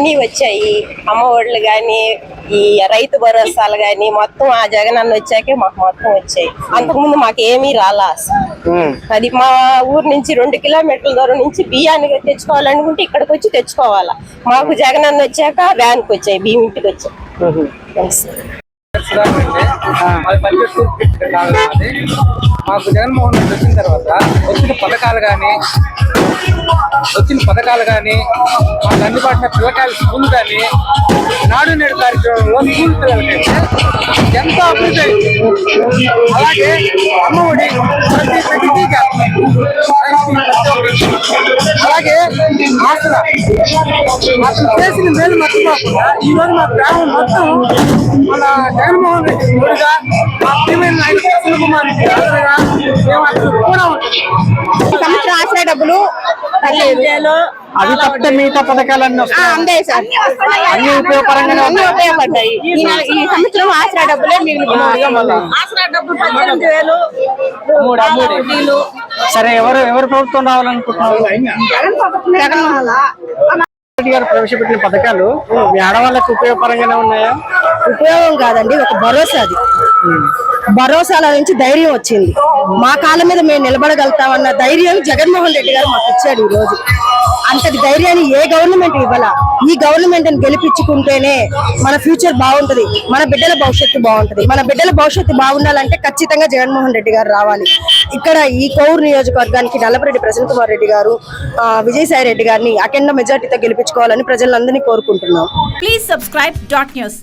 అన్ని వచ్చాయి. అమ్మ ఒళ్ళు గాని ఈ రైతు భరోసాలు గాని మొత్తం ఆ జగనన్న వచ్చాకే మాకు మొత్తం వచ్చాయి. అంతకుముందు మాకు ఏమీ రాలా. అది మా ఊరు నుంచి రెండు కిలోమీటర్ల దూరం నుంచి బియ్యాన్ని తెచ్చుకోవాలనుకుంటే ఇక్కడికి వచ్చి తెచ్చుకోవాలా. మాకు జగనన్న వచ్చాక వ్యాన్కి వచ్చాయి బియ్యం ఇంటికి వచ్చాయి. మాకు జగన్మోహన్ రెడ్డి వచ్చిన తర్వాత వచ్చిన పథకాలు కానీ వచ్చిన పథకాలు కానీ మాకు అందుబాటులో పిల్లకాయల స్కూల్ కానీ నాడు నేడు కార్యక్రమంలో స్కూల్ పిల్లలకైతే ఎంతో అభివృద్ధి అయింది. అలాగే అమ్మఒడి ప్రతి వ్యక్తికి అలాగే ఆశల అతను చేసిన మేలు మర్చిపోకుండా ఈరోజు మా గ్రామం మొత్తం మన జగన్మోహన్ రెడ్డి గురుగా మా ప్రియమైన నాయకుడు కృష్ణ కుమార్ మేము అక్కడ కూడా ఉంటుంది సంవత్సరం ఆశ్రయ డబ్బులు అవి తప్పితే మిగతా పథకాలన్నీ వస్తాయి? అందే సార్. అన్ని ఉపయోగపరంగానే అన్ని ఉపయోగపడ్డాయి. ఈ సంవత్సరం ఆశ్రయ డబ్బులే వడ్డీలు సరే ఎవరు ఎవరు ప్రభుత్వం రావాలనుకుంటున్నారు? గారు ప్రవేశపెట్టిన పథకాలు మీ ఆడవాళ్ళకి ఉపయోగపరంగానే ఉన్నాయా? ఉపయోగం కాదండి ఒక భరోసా అది. భరోసాల నుంచి ధైర్యం వచ్చింది. మా కాళ్ళ మీద మేము నిలబడగలుగుతామన్న ధైర్యం జగన్మోహన్ రెడ్డి గారు మాకు ఇచ్చాడు ఈ రోజు అంతటి ధైర్యాన్ని ఏ గవర్నమెంట్ ఇవ్వాల? ఈ గవర్నమెంట్ గెలిపించుకుంటేనే మన ఫ్యూచర్ బాగుంటది మన బిడ్డల భవిష్యత్తు బాగుంటది. మన బిడ్డల భవిష్యత్తు బాగుండాలంటే ఖచ్చితంగా జగన్మోహన్ రెడ్డి గారు రావాలి. ఇక్కడ ఈ కోవూరు నియోజకవర్గానికి నల్లపరెడ్డి ప్రసన్న కుమార్ రెడ్డి గారు విజయసాయి రెడ్డి గారిని అఖండ మెజార్టీతో గెలిపించుకోవాలని ప్రజలందరినీ కోరుకుంటున్నాం. Please subscribe dot news.